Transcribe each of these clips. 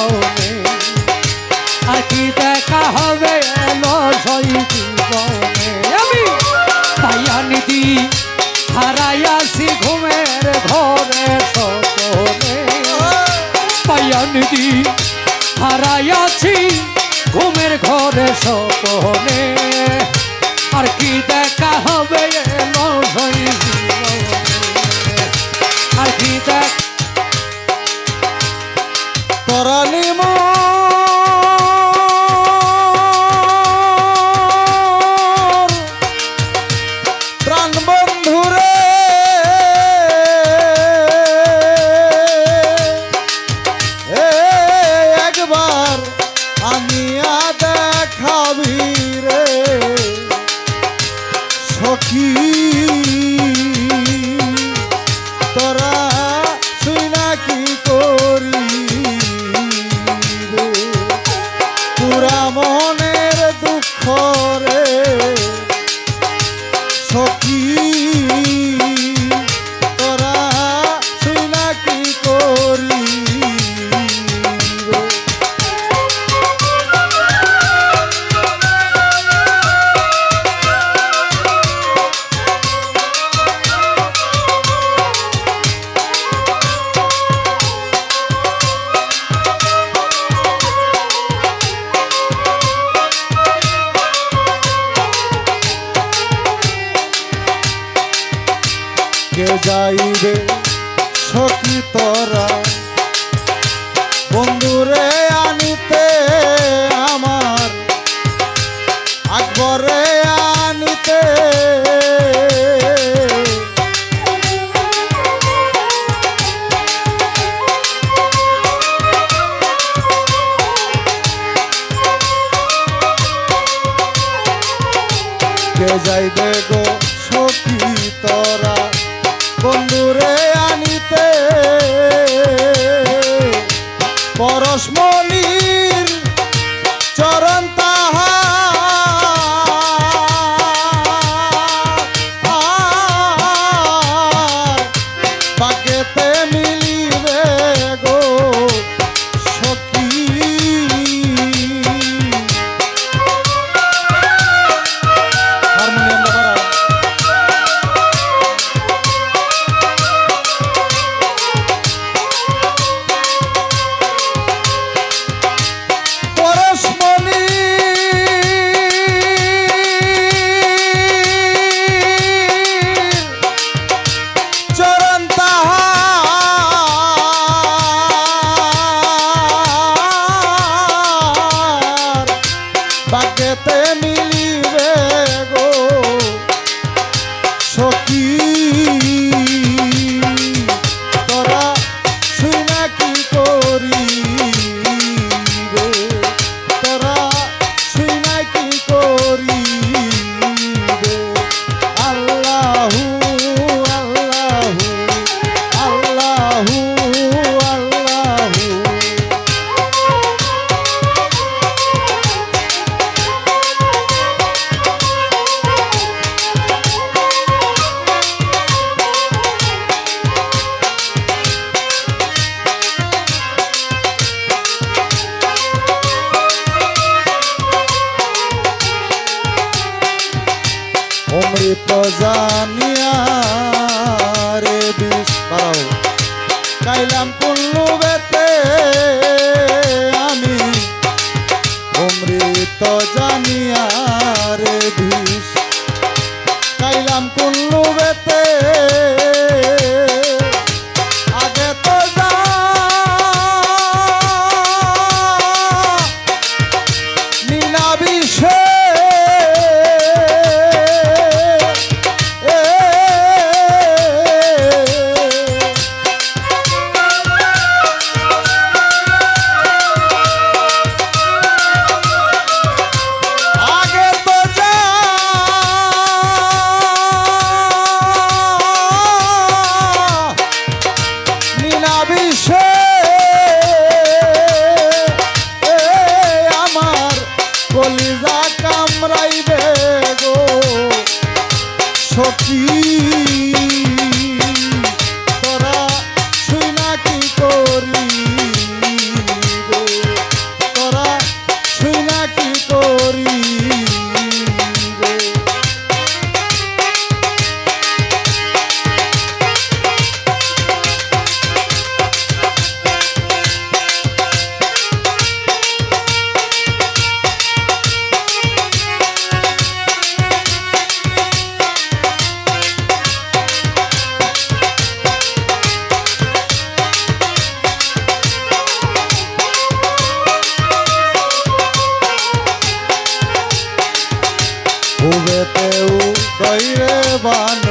জীবনে। আকি দেখা হবে এলো সেই আমি তাইয়া নিধি হারাই আসি ঘুমের ঘরে সতনে পাইয়া হারাই আছি ঘুমের ঘরে সপনে আর কি দেখা বান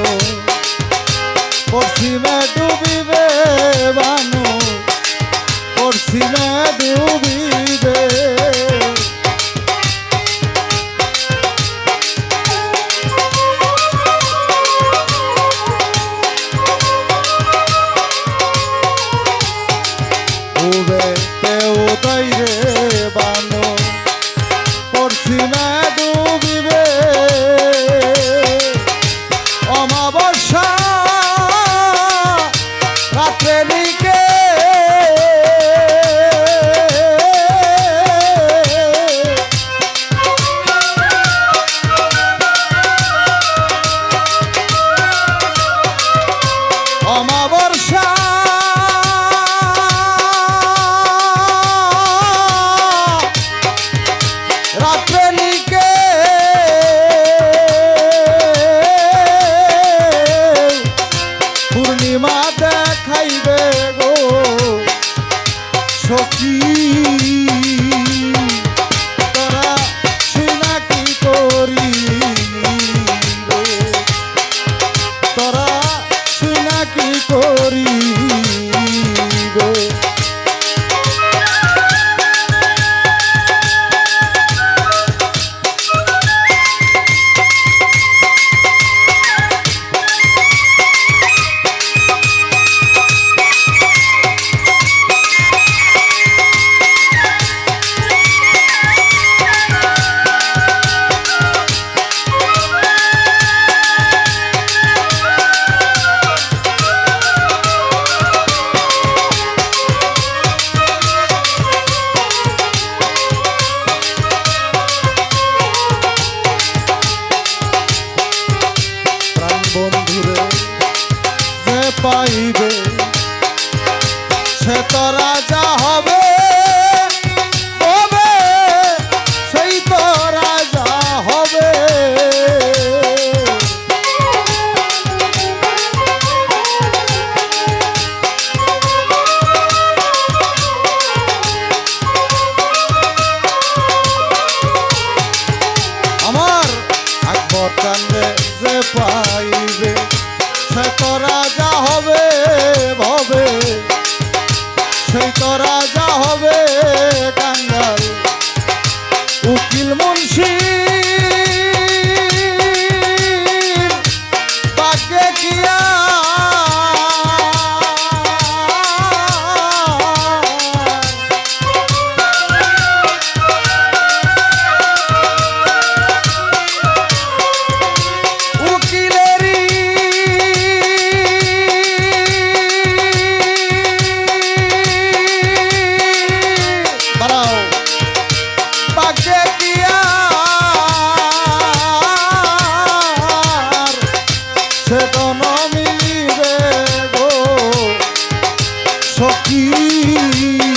যে পাইবে সে তো Mm-hmm.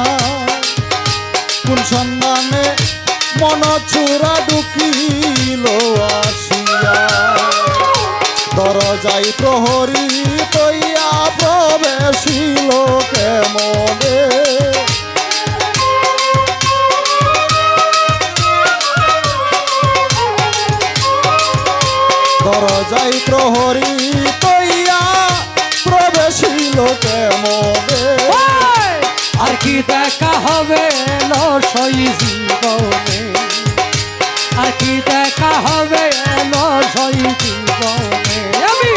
চূড়া ঢুকিল আসিয়া। দরজাই প্রহরী তৈয়া প্রবেশিল কেমনে? দরজাই প্রহরী তৈয়া প্রবেশিল কেমনে! আর কি দেখা হবে লসই জীবনে। আর কি দেখা হবে লসই জীবনে। আমি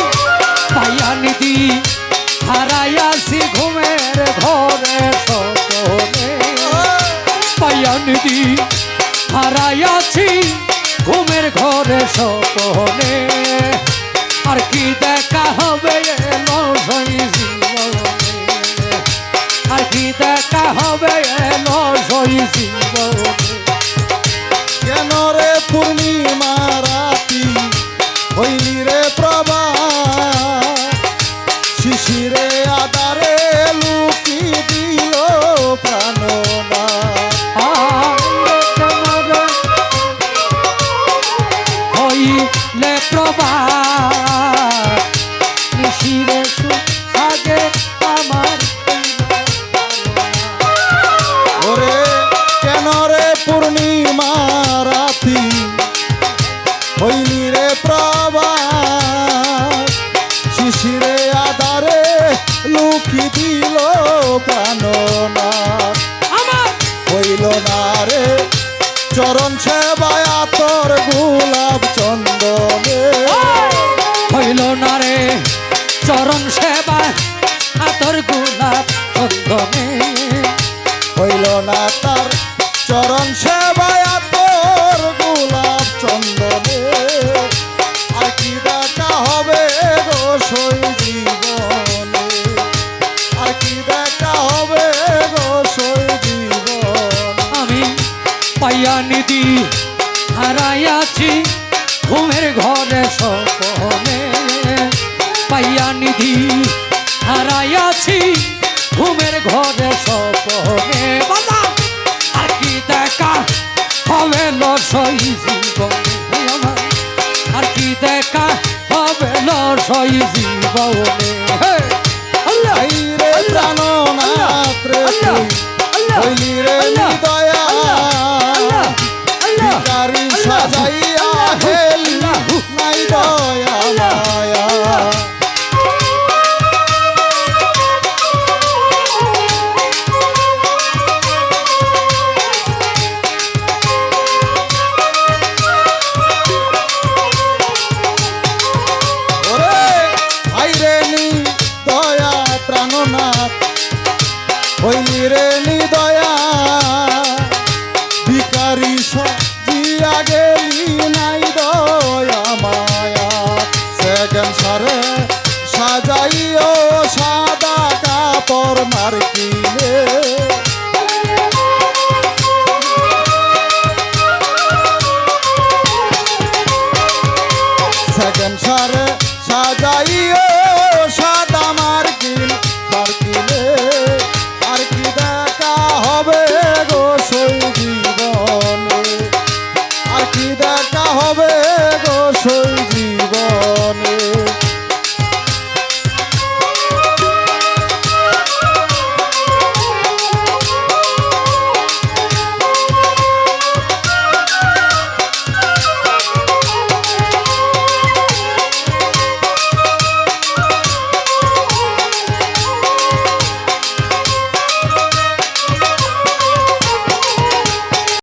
ঘুমের ঘরে সপনে পাইয়া হারাইয়াছি ঘুমের ঘরে সপনে আর কি দেখা হবে জীবনে কেন রে পূর্ণিমা রাতি? হইলি রে প্রভা শিশিরে আদারে লুকি আগে চরণ সেবা আতর গোলাপ চন্দনে হইল না তার চরণ সেবায় হবে